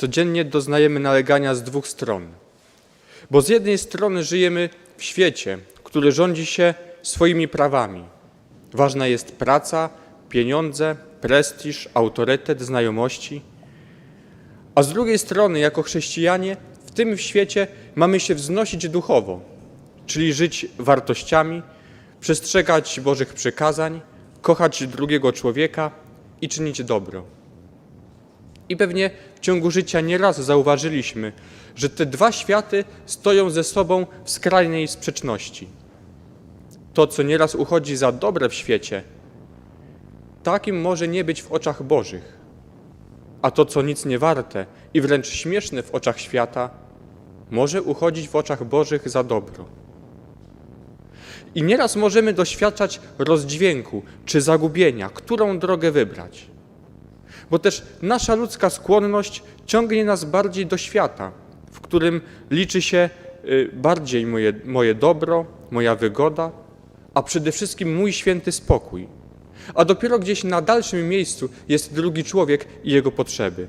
codziennie doznajemy nalegania z dwóch stron. Bo z jednej strony żyjemy w świecie, który rządzi się swoimi prawami. Ważna jest praca, pieniądze, prestiż, autorytet, znajomości. A z drugiej strony, jako chrześcijanie, w tym świecie mamy się wznosić duchowo, czyli żyć wartościami, przestrzegać Bożych przykazań, kochać drugiego człowieka i czynić dobro. I pewnie w ciągu życia nieraz zauważyliśmy, że te dwa światy stoją ze sobą w skrajnej sprzeczności. To, co nieraz uchodzi za dobre w świecie, takim może nie być w oczach Bożych, a to, co nic nie warte i wręcz śmieszne w oczach świata, może uchodzić w oczach Bożych za dobro. I nieraz możemy doświadczać rozdźwięku czy zagubienia, którą drogę wybrać. Bo też nasza ludzka skłonność ciągnie nas bardziej do świata, w którym liczy się y, bardziej moje, moje dobro, moja wygoda, a przede wszystkim mój święty spokój. A dopiero gdzieś na dalszym miejscu jest drugi człowiek i jego potrzeby.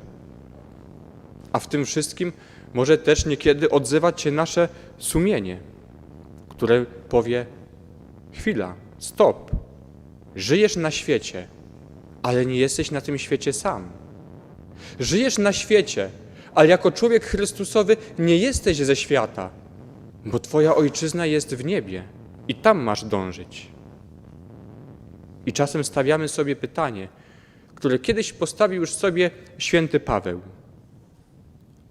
A w tym wszystkim może też niekiedy odzywać się nasze sumienie, które powie: Chwila, stop. Żyjesz na świecie, ale nie jesteś na tym świecie sam. Żyjesz na świecie, ale jako człowiek Chrystusowy nie jesteś ze świata, bo Twoja ojczyzna jest w niebie i tam masz dążyć. I czasem stawiamy sobie pytanie, które kiedyś postawił już sobie święty Paweł.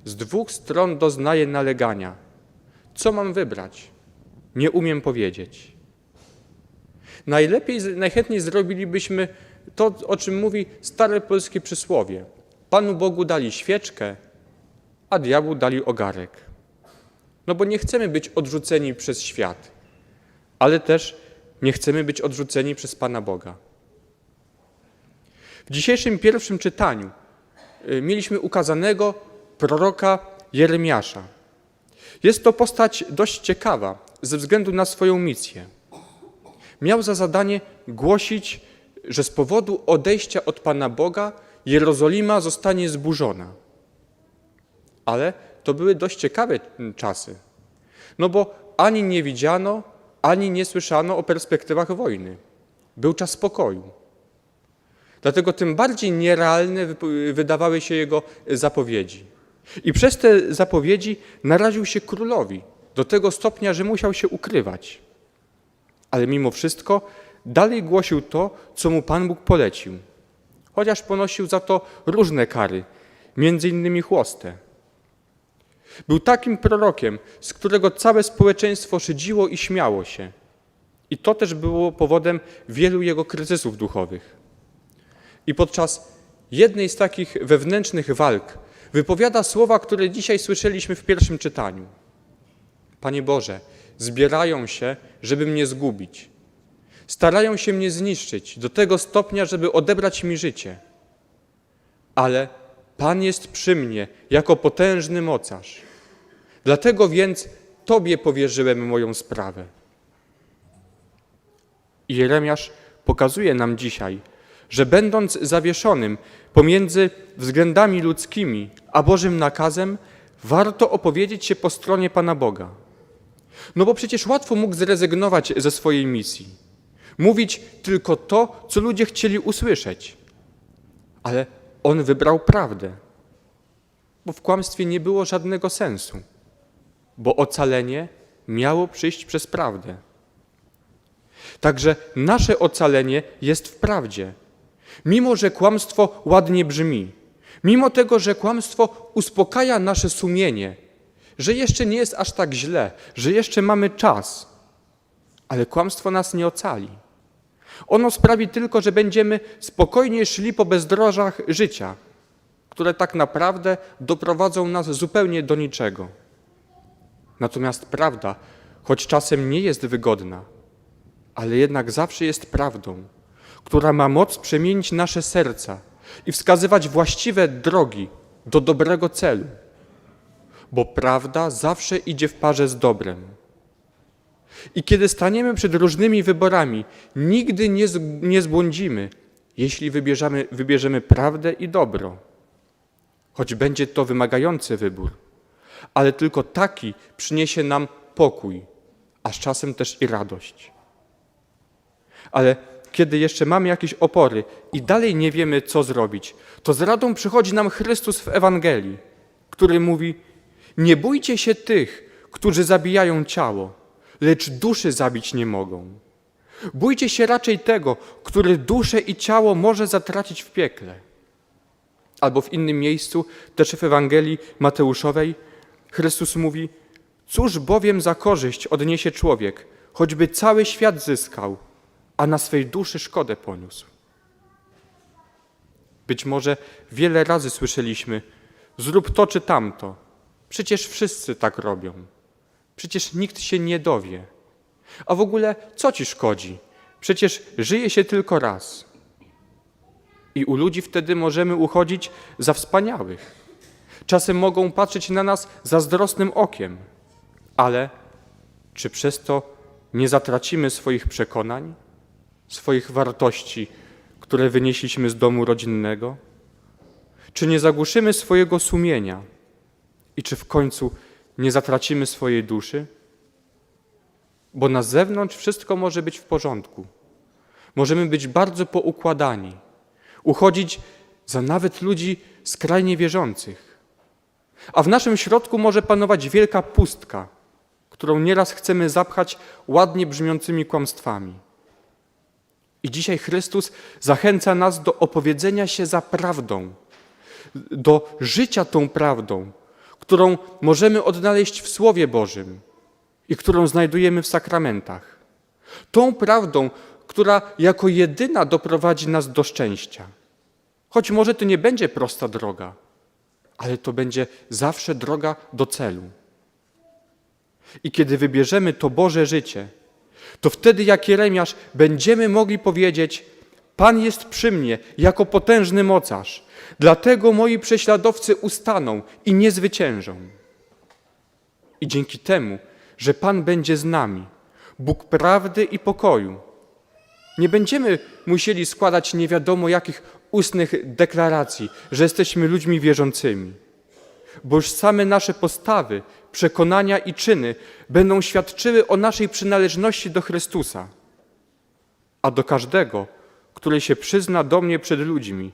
Z dwóch stron doznaję nalegania. Co mam wybrać? Nie umiem powiedzieć. Najlepiej, najchętniej zrobilibyśmy to, o czym mówi stare polskie przysłowie. Panu Bogu dali świeczkę, a diabłu dali ogarek. No bo nie chcemy być odrzuceni przez świat, ale też nie chcemy być odrzuceni przez Pana Boga. W dzisiejszym pierwszym czytaniu y, mieliśmy ukazanego proroka Jeremiasza. Jest to postać dość ciekawa ze względu na swoją misję. Miał za zadanie głosić, że z powodu odejścia od Pana Boga Jerozolima zostanie zburzona. Ale to były dość ciekawe czasy. No bo ani nie widziano, ani nie słyszano o perspektywach wojny. Był czas spokoju. Dlatego tym bardziej nierealne wydawały się jego zapowiedzi. I przez te zapowiedzi naraził się królowi do tego stopnia, że musiał się ukrywać. Ale mimo wszystko dalej głosił to, co mu Pan Bóg polecił, chociaż ponosił za to różne kary, między innymi chłostę. Był takim prorokiem, z którego całe społeczeństwo szydziło i śmiało się. I to też było powodem wielu jego kryzysów duchowych. I podczas jednej z takich wewnętrznych walk wypowiada słowa, które dzisiaj słyszeliśmy w pierwszym czytaniu. Panie Boże, zbierają się, żeby mnie zgubić. Starają się mnie zniszczyć do tego stopnia, żeby odebrać mi życie. Ale Pan jest przy mnie jako potężny mocarz. Dlatego więc Tobie powierzyłem moją sprawę. Jeremiasz pokazuje nam dzisiaj, że będąc zawieszonym pomiędzy względami ludzkimi a Bożym nakazem, warto opowiedzieć się po stronie Pana Boga. No bo przecież łatwo mógł zrezygnować ze swojej misji. Mówić tylko to, co ludzie chcieli usłyszeć. Ale on wybrał prawdę, bo w kłamstwie nie było żadnego sensu, bo ocalenie miało przyjść przez prawdę. Także nasze ocalenie jest w prawdzie. Mimo, że kłamstwo ładnie brzmi, mimo tego, że kłamstwo uspokaja nasze sumienie, że jeszcze nie jest aż tak źle, że jeszcze mamy czas, ale kłamstwo nas nie ocali. Ono sprawi tylko, że będziemy spokojnie szli po bezdrożach życia, które tak naprawdę doprowadzą nas zupełnie do niczego. Natomiast prawda, choć czasem nie jest wygodna, ale jednak zawsze jest prawdą, która ma moc przemienić nasze serca i wskazywać właściwe drogi do dobrego celu, bo prawda zawsze idzie w parze z dobrem. I kiedy staniemy przed różnymi wyborami, nigdy nie, nie zbłądzimy, jeśli wybierzemy, wybierzemy prawdę i dobro. choć będzie to wymagający wybór, ale tylko taki przyniesie nam pokój, a z czasem też i radość. Ale kiedy jeszcze mamy jakieś opory i dalej nie wiemy, co zrobić, to z radą przychodzi nam Chrystus w Ewangelii, który mówi: Nie bójcie się tych, którzy zabijają ciało, lecz duszy zabić nie mogą. Bójcie się raczej tego, który duszę i ciało może zatracić w piekle. Albo w innym miejscu, też w Ewangelii Mateuszowej, Chrystus mówi: Cóż bowiem za korzyść odniesie człowiek, choćby cały świat zyskał, a na swej duszy szkodę poniósł? Być może wiele razy słyszeliśmy: Zrób to czy tamto. Przecież wszyscy tak robią. Przecież nikt się nie dowie. A w ogóle co ci szkodzi? Przecież żyje się tylko raz. I u ludzi wtedy możemy uchodzić za wspaniałych. Czasem mogą patrzeć na nas zazdrosnym okiem, ale czy przez to nie zatracimy swoich przekonań, swoich wartości, które wynieśliśmy z domu rodzinnego? Czy nie zagłuszymy swojego sumienia i czy w końcu nie zatracimy swojej duszy? Bo na zewnątrz wszystko może być w porządku. Możemy być bardzo poukładani, uchodzić za nawet ludzi skrajnie wierzących. A w naszym środku może panować wielka pustka, którą nieraz chcemy zapchać ładnie brzmiącymi kłamstwami. I dzisiaj Chrystus zachęca nas do opowiedzenia się za prawdą, do życia tą prawdą, którą możemy odnaleźć w Słowie Bożym i którą znajdujemy w sakramentach. Tą prawdą, która jako jedyna doprowadzi nas do szczęścia. Choć może to nie będzie prosta droga, ale to będzie zawsze droga do celu. I kiedy wybierzemy to Boże życie, to wtedy jak Jeremiasz będziemy mogli powiedzieć: Pan jest przy mnie jako potężny mocarz, dlatego moi prześladowcy ustaną i nie zwyciężą. I dzięki temu, że Pan będzie z nami, Bóg prawdy i pokoju, nie będziemy musieli składać nie wiadomo jakich ustnych deklaracji, że jesteśmy ludźmi wierzącymi, bo już same nasze postawy, przekonania i czyny będą świadczyły o naszej przynależności do Chrystusa, a do każdego, który się przyzna do mnie przed ludźmi,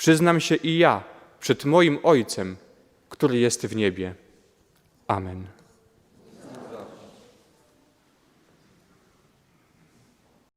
przyznam się i ja przed moim Ojcem, który jest w niebie. Amen.